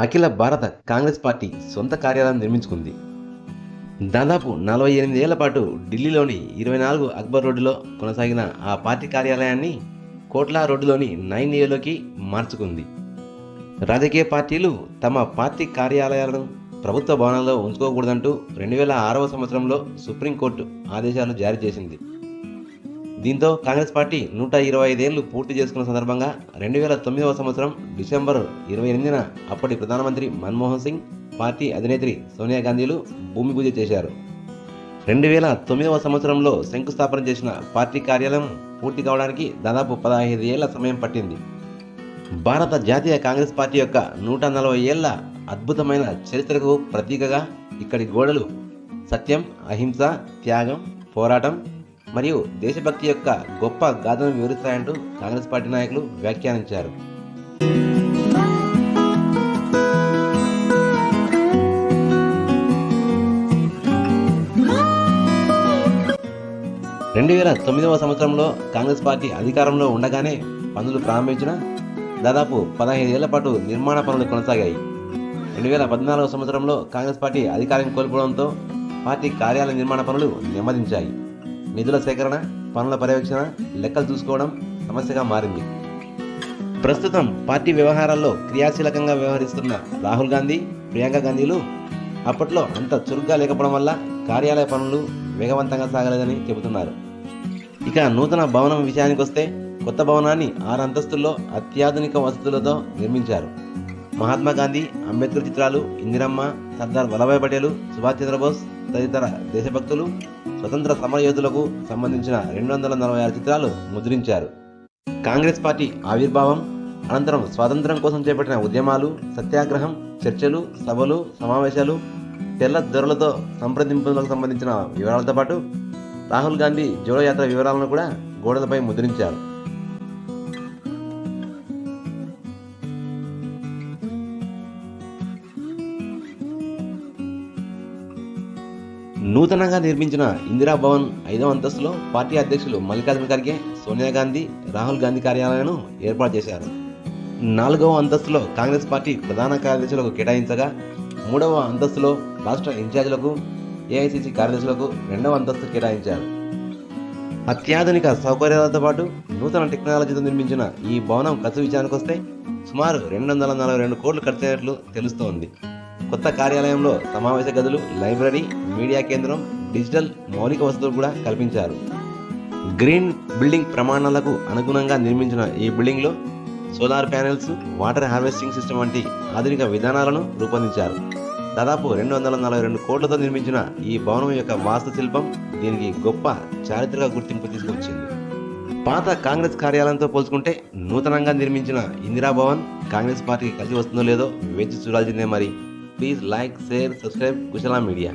అఖిల భారత కాంగ్రెస్ పార్టీ సొంత కార్యాలయం నిర్మించుకుంది. దాదాపు నలభై ఎనిమిది ఏళ్ళ పాటు ఢిల్లీలోని ఇరవై నాలుగు అక్బర్ రోడ్డులో కొనసాగిన ఆ పార్టీ కార్యాలయాన్ని కోట్లా రోడ్డులోని నైన్ ఏలోకి మార్చుకుంది. రాజకీయ పార్టీలు తమ పార్టీ కార్యాలయాలను ప్రభుత్వ భవనాల్లో ఉంచుకోకూడదంటూ రెండు వేల ఆరవ సంవత్సరంలో సుప్రీంకోర్టు ఆదేశాలు జారీ చేసింది. దీంతో కాంగ్రెస్ పార్టీ నూట ఇరవై ఐదేళ్ళు పూర్తి చేసుకున్న సందర్భంగా రెండు వేల తొమ్మిదవ సంవత్సరం డిసెంబర్ ఇరవై ఎనిమిదిన అప్పటి ప్రధానమంత్రి మన్మోహన్ సింగ్ పార్టీ అధినేత్రి సోనియా గాంధీలు భూమి పూజ చేశారు. రెండు వేల తొమ్మిదవ సంవత్సరంలో శంకుస్థాపన చేసిన పార్టీ కార్యాలయం పూర్తి కావడానికి దాదాపు పదహైదు ఏళ్ళ సమయం పట్టింది. భారత జాతీయ కాంగ్రెస్ పార్టీ యొక్క నూట నలభై ఏళ్ళ అద్భుతమైన చరిత్రకు ప్రతీకగా ఇక్కడి గోడలు సత్యం అహింస త్యాగం పోరాటం మరియు దేశభక్తి యొక్క గొప్ప గాథను వివరిస్తాయంటూ కాంగ్రెస్ పార్టీ నాయకులు వ్యాఖ్యానించారు. రెండు వేల తొమ్మిదవ సంవత్సరంలో కాంగ్రెస్ పార్టీ అధికారంలో ఉండగానే పనులు ప్రారంభించిన దాదాపు పదహైదు ఏళ్ళ పాటు నిర్మాణ పనులు కొనసాగాయి. రెండు వేల పద్నాలుగవ సంవత్సరంలో కాంగ్రెస్ పార్టీ అధికారం కోల్పోవడంతో పార్టీ కార్యాలయ నిర్మాణ పనులు నెమ్మదించాయి. నిధుల సేకరణ పనుల పర్యవేక్షణ లెక్కలు చూసుకోవడం సమస్యగా మారింది. ప్రస్తుతం పార్టీ వ్యవహారాల్లో క్రియాశీలకంగా వ్యవహరిస్తున్న రాహుల్ గాంధీ ప్రియాంక గాంధీలు అప్పట్లో అంత చురుగ్గా లేకపోవడం వల్ల కార్యాలయ పనులు వేగవంతంగా సాగలేదని చెబుతున్నారు. ఇక నూతన భవనం విషయానికి వస్తే కొత్త భవనాన్ని ఆరు అంతస్తుల్లో అత్యాధునిక వసతులతో నిర్మించారు. మహాత్మా గాంధీ అంబేద్కర్ చిత్రాలు ఇందిరమ్మ సర్దార్ వల్లభాయ్ పటేల్ సుభాష్ చంద్రబోస్ తదితర దేశభక్తులు స్వతంత్ర సమరయోధులకు సంబంధించిన రెండు వందల నలభై ఆరు చిత్రాలు ముద్రించారు. కాంగ్రెస్ పార్టీ ఆవిర్భావం అనంతరం స్వాతంత్రం కోసం చేపట్టిన ఉద్యమాలు సత్యాగ్రహం చర్చలు సభలు సమావేశాలు తెల్ల దొరలతో సంప్రదింపులకు సంబంధించిన వివరాలతో పాటు రాహుల్ గాంధీ జోడో యాత్ర వివరాలను కూడా గోడలపై ముద్రించారు. నూతనంగా నిర్మించిన ఇందిరా భవన్ ఐదవ అంతస్తులో పార్టీ అధ్యక్షులు మల్లికార్జున ఖర్గే సోనియా గాంధీ రాహుల్ గాంధీ కార్యాలయాలను ఏర్పాటు చేశారు. నాలుగవ అంతస్తులో కాంగ్రెస్ పార్టీ ప్రధాన కార్యదర్శులకు కేటాయించగా మూడవ అంతస్తులో రాష్ట్ర ఇన్ఛార్జీలకు ఏఐసిసి కార్యదర్శులకు రెండవ అంతస్తు కేటాయించారు. అత్యాధునిక సౌకర్యాలతో పాటు నూతన టెక్నాలజీతో నిర్మించిన ఈ భవనం ఖర్చు విషయానికి వస్తే సుమారు రెండు వందల నలభై రెండు కోట్లు ఖర్చయినట్లు తెలుస్తోంది. కొత్త కార్యాలయంలో సమావేశ గదులు లైబ్రరీ మీడియా కేంద్రం డిజిటల్ మౌలిక వసతులు కూడా కల్పించారు. గ్రీన్ బిల్డింగ్ ప్రమాణాలకు అనుగుణంగా నిర్మించిన ఈ బిల్డింగ్లో solar panels water harvesting system వంటి ఆధునిక విధానాలను రూపొందించారు. దాదాపు రెండు వందల నలభై రెండు కోట్లతో నిర్మించిన ఈ భవనం యొక్క వాస్తుశిల్పం దీనికి గొప్ప చారిత్రక గుర్తింపు తీసుకొచ్చింది. పాత కాంగ్రెస్ కార్యాలయంతో పోల్చుకుంటే నూతనంగా నిర్మించిన ఇందిరా భవన్ కాంగ్రెస్ పార్టీకి కలిసి వస్తుందో లేదో వేచి చూడాల్సిందే మరి. please like, share, subscribe Kushala Media.